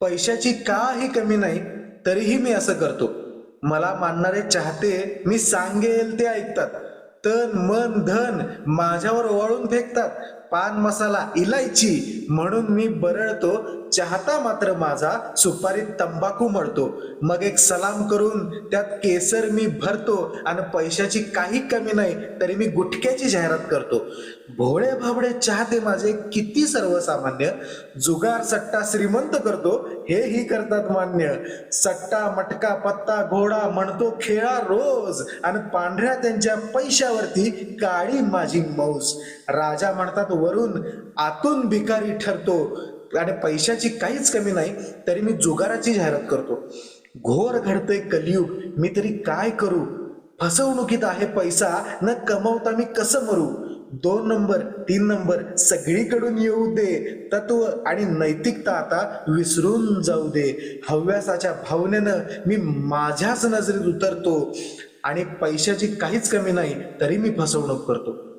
पैशाची काही कमी नाही तरीही मी असं करतो. मला मानणारे चाहते मी सांगेल ते ऐकतात. तन मन धन माझ्यावर ओवाळून फेकतात. पान मसाला इलायची म्हणून मी बरळतो चाहता मात्र माझा सुपारीत तंबाखू मळतो. मग एक सलाम करून त्यात केसर मी भरतो आणि पैशाची काही कमी नाही तरी मी गुटख्याची जाहिरात करतो. भोळे भाबडे चाहते माझे किती सर्वसामान्य. जुगार सट्टा श्रीमंत करतो हेही करतात मान्य. सट्टा मटका पत्ता घोडा म्हणतो खेळा रोज आणि पांढऱ्या त्यांच्या पैशावरती काळी माझी मौस राजा म्हणतात वरून आतून भिकारी ठरतो. आणि पैशाची काहीच कमी नाही तरी मी जुगाराची जाहिरात करतो. घोर घडतंय कलियुग मी तरी काय करू? फसवणुकीत आहे पैसा न कमवता मी कसं मरू? दोन नंबर तीन नंबर सगळीकडून येऊ दे. तत्व आणि नैतिकता आता विसरून जाऊ दे. हव्यासाच्या भावनेनं मी माझ्याच नजरेत उतरतो. आणि पैशाची काहीच कमी नाही तरी मी फसवणूक करतो.